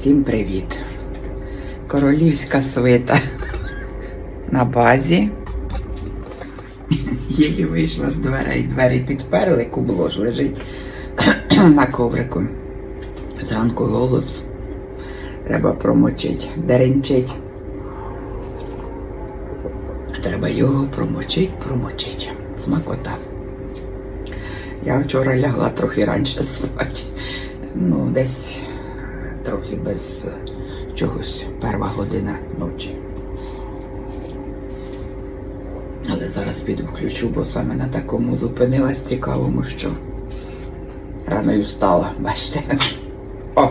Всім привіт! Королівська свита на базі. Єлі вийшла з дверей, двері підперли, кубло ж лежить на коврику. Зранку голос треба промочить, деренчить. Треба його промочить, промочить. Смакота. Я вчора лягла трохи раніше спати. Ну, десь трохи без чогось перша година ночі. Але зараз піду включу, бо саме на такому зупинилась цікавому, що раною встала, бачите. О!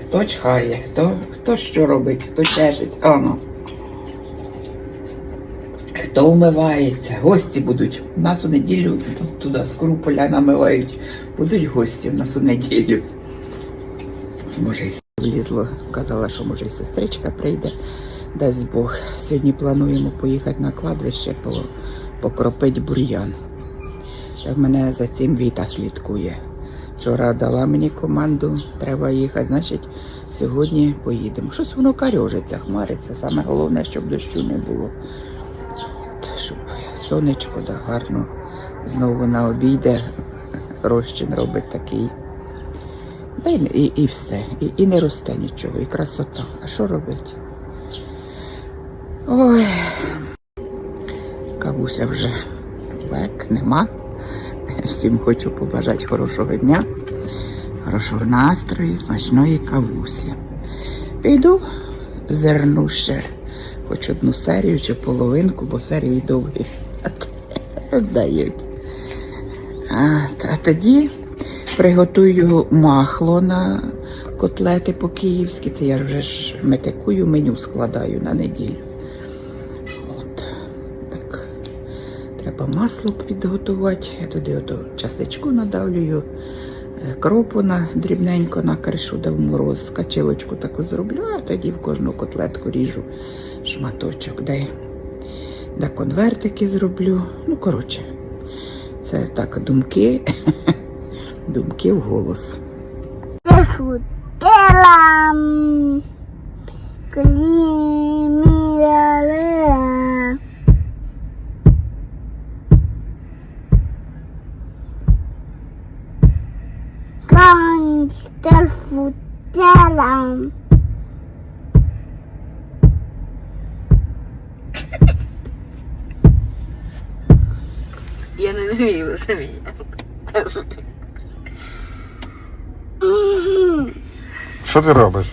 Хто чхає, хто, хто що робить, хто чешить. О, ну. Хто вмивається, гості будуть. У нас у неділю туди скору поля намивають. Будуть гості у нас у неділю. Може, й влізло. Казала, що може і сестричка прийде. Дасть Бог. Сьогодні плануємо поїхати на кладбище, по- покропить бур'ян. Так мене за цим Віта слідкує. Вчора дала мені команду, треба їхати, значить, сьогодні поїдемо. Щось воно карьожиться, хмариться. Саме головне, щоб дощу не було. Щоб сонечко да, гарно знову на обійде. Розчин робить такий. Та й, і, і все. І, і не росте нічого, і красота. А що робити? Ой. Кавуся вже век нема. Всім хочу побажати хорошого дня, хорошого настрою, смачної кавусі. Піду зерну ще хоч одну серію чи половинку, бо серії довгі дають. А, а тоді приготую масло на котлети по-київськи. Це я вже ж метикую, меню складаю на неділю. От так. Треба масло підготувати. Я туди ото часичку надавлюю, е, кропу на дрібненько накришу, да в мороз, качилочку таку зроблю, а тоді в кожну котлетку ріжу шматочок. Де, да конвертики зроблю. Ну, коротше, це так думки, думки в голос. Футелам. Кліміралеа. Я не змію самі. Що ти робиш?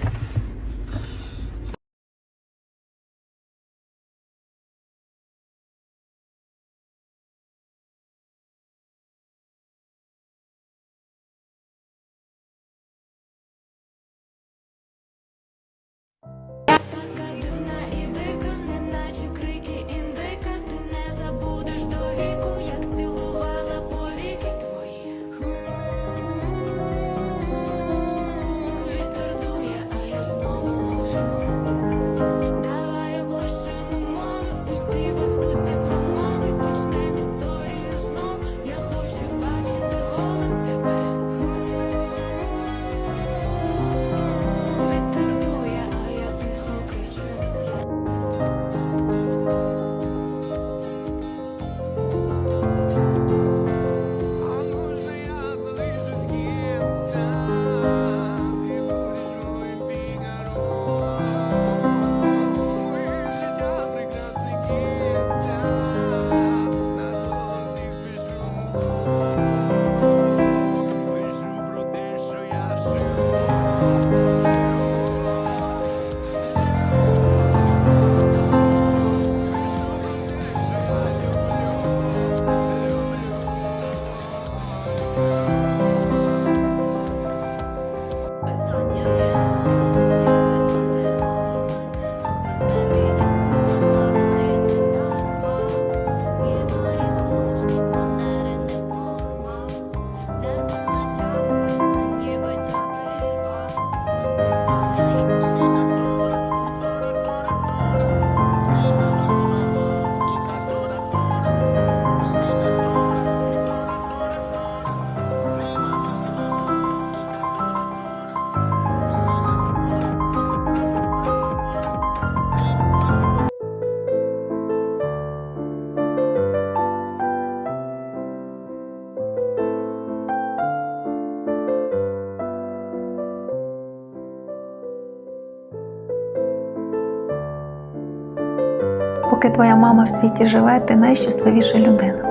Поки твоя мама в світі живе, ти найщасливіша людина.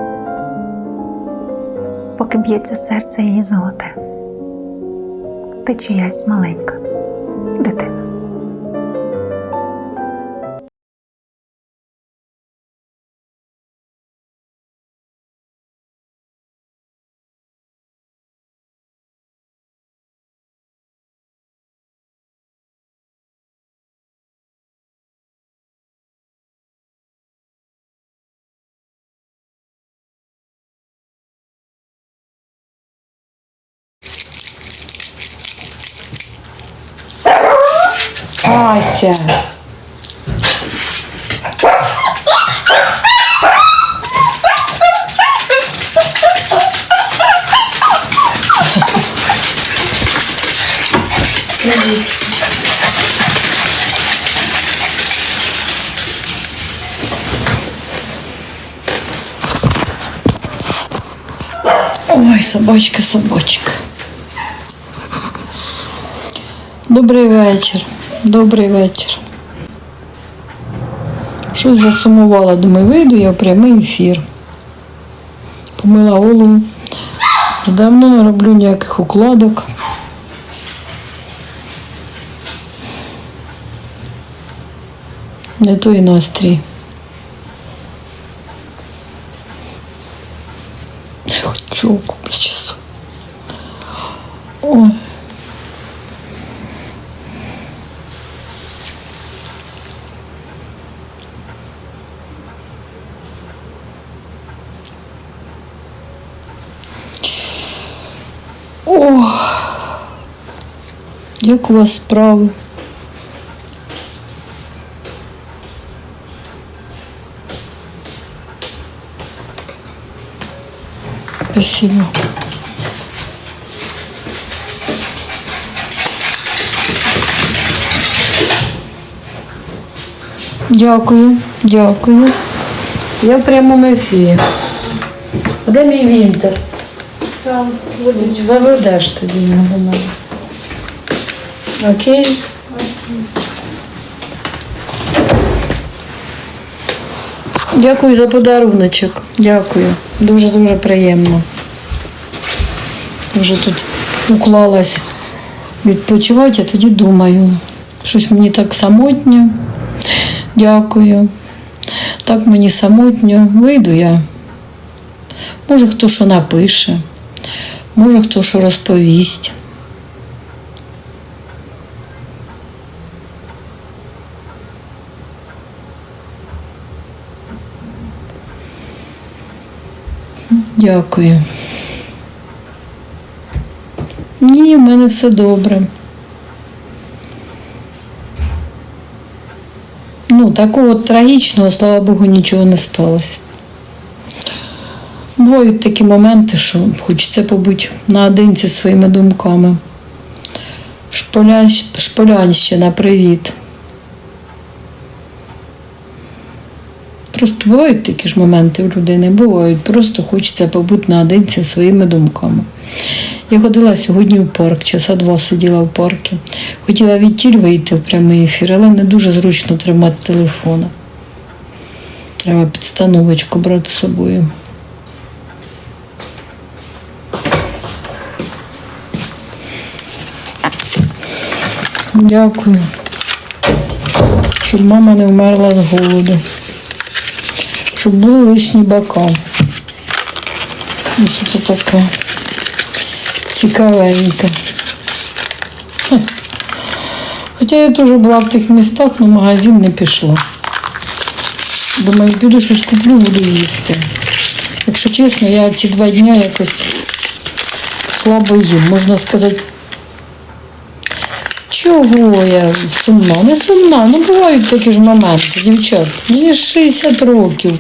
Поки б'ється серце її золоте. Ти чиясь маленька Ася. Ой, собачка, собачка. Добрий вечір. Добрий вечір. Щось засумувала, думаю, вийду я в прямий ефір. Помила голову. Давно не роблю ніяких укладок. Не той настрій. Хоч чоку причесу. Ой. О, як у вас справи? Спасибо. Дякую, дякую. Я в прямому ефірі. А де мій вінтер? Там, заведеш тоді його до мене. Окей? Дякую за подаруночок. Дякую. Дуже-дуже приємно. Вже тут уклалась відпочивати, а тоді думаю. Щось мені так самотньо. Дякую. Так мені самотньо. Вийду я. Може, хто що напише, може, хто що розповість. Дякую. Ні, в мене все добре. Ну, такого трагічного, слава Богу, нічого не сталося. Бувають такі моменти, що хочеться побути наодинці своїми думками. Шполя... Шполянщина, привіт. Просто бувають такі ж моменти у людини, бувають. Просто хочеться побути наодинці своїми думками. Я ходила сьогодні в парк, часа два сиділа в парку. Хотіла відтіль вийти в прямий ефір, але не дуже зручно тримати телефона. Треба підстановочку брати з собою. Дякую. Щоб мама не вмерла з голоду. Щоб були лишні бока. Ну, Що це таке? Цікавеньке. Хоча я теж була в тих містах, але магазин не пішла. Думаю, піду щось куплю, буду їсти. Якщо чесно, я ці два дні якось слабо їм. Можна сказати, Чого я сумна? Не сумна. Ну бувають такі ж моменти, дівчат. Мені 60 років.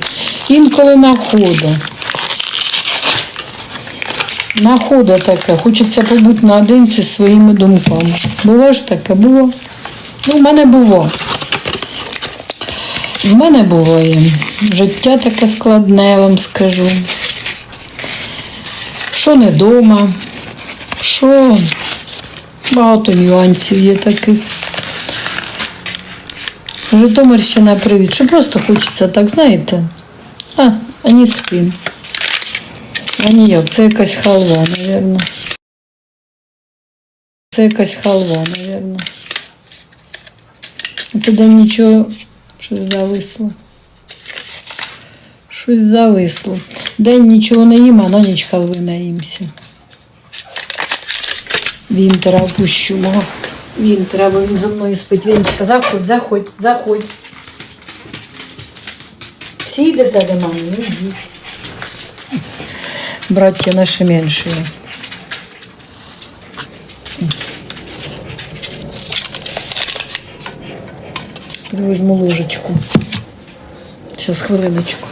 Інколи находа. Находа така. Хочеться побути наодинці зі своїми думками. Було ж таке? Було. Ну, в мене було. В мене буває. Життя таке складне, я вам скажу. Що не вдома, що Багато нюансів є таких. Житомирщина, привіт. Що просто хочеться, так знаєте? А, а ні з ким. А ніяк, це якась халва, напевно. Це якась халва, напевно. Це день нічого, щось зависло. Щось зависло. День нічого не їм, а на ніч халви наїмся. Вінтера опущу мого. Вінтера, бо він за мною спить. Вінчика, заходь, заходь, заходь. Всі йдете до мене, ну йдіть. Браття наші менші. Возьму ложечку. Сейчас, хвилиночку.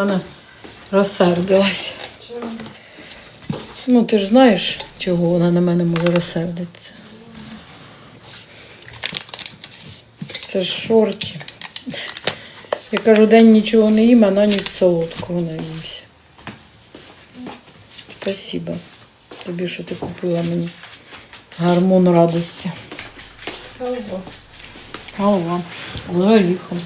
Вона розсердилась. Ну, ти ж знаєш, чого вона на мене може розсердитися. Це ж шорті. Я кажу, день нічого не їм, а на ніч солодкого наїмся. Спасибо тобі, що ти купила мені гормон радості. Халва. З горіхом.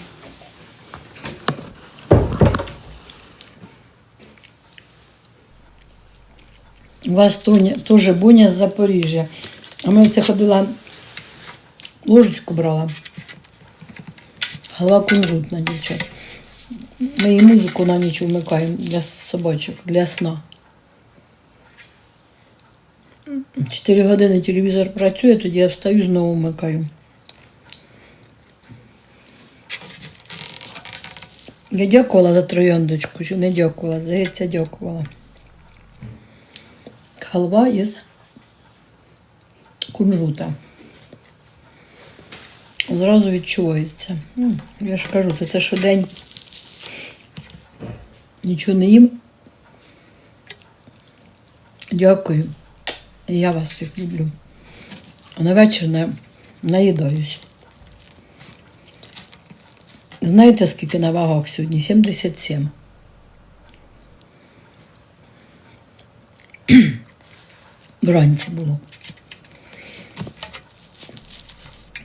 У вас теж Буня з Запоріжжя. А ми це ходила, ложечку брала. Голова кунжутна, дівчат. Ми її музику на ніч вмикаємо для собачок, для сна. Чотири години телевізор працює, тоді я встаю, знову вмикаю. Я дякувала за трояндочку, не дякувала? Здається, дякувала. Халва із кунжута. Зразу відчувається. Я ж кажу, це те, що день нічого не їм. Дякую. Я вас всіх люблю. А на вечір на, наїдаюсь. Знаєте, скільки на вагах сьогодні? 77. Вранці було.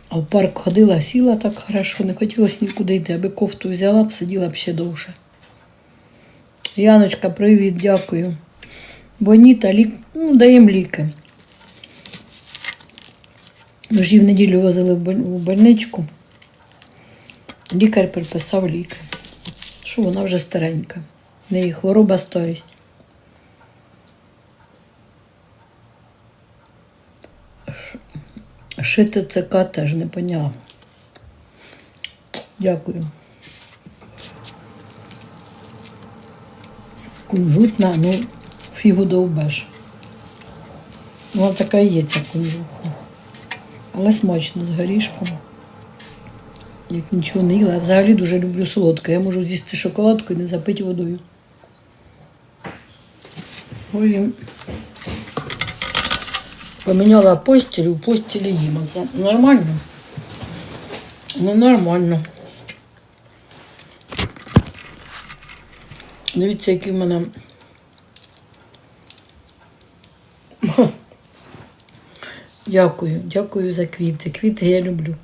А в парк ходила, сіла так хорошо, не хотілося нікуди йти, аби кофту взяла б, сиділа б ще довше. Яночка, привіт, дякую. Боніта, лік... ну, даємо ліки. Її в неділю возили в больничку. Лікар приписав ліки. Що вона вже старенька. В неї хвороба старість. Шити ЦК теж не поняла. Дякую. Кунжутна, ну, фігу довбеш. Вона така і є ця кунжутна. Але смачно з горішком. Як нічого не їла. Я взагалі дуже люблю солодке. Я можу з'їсти шоколадку і не запити водою. Ой, Поміняла постіль, у постілі їм. Нормально? Ну нормально. Дивіться, які в мене. Дякую, дякую за квіти. Квіти я люблю.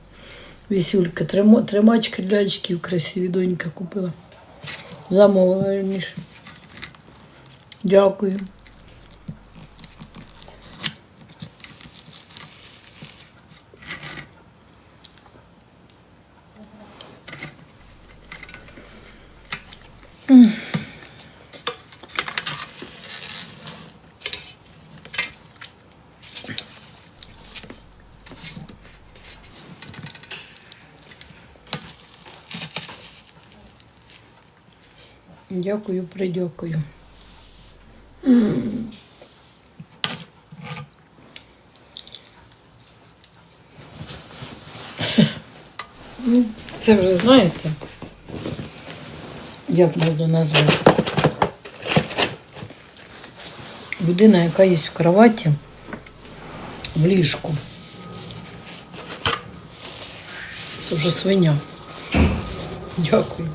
Вісюлька, тримачки для очків красиві донька купила. Замовила раніше. Дякую. Дякую, придякую. Ну, Це вже знаєте, як можна назвати. Людина, яка є в кроваті, в ліжку. Це вже свиня. Дякую.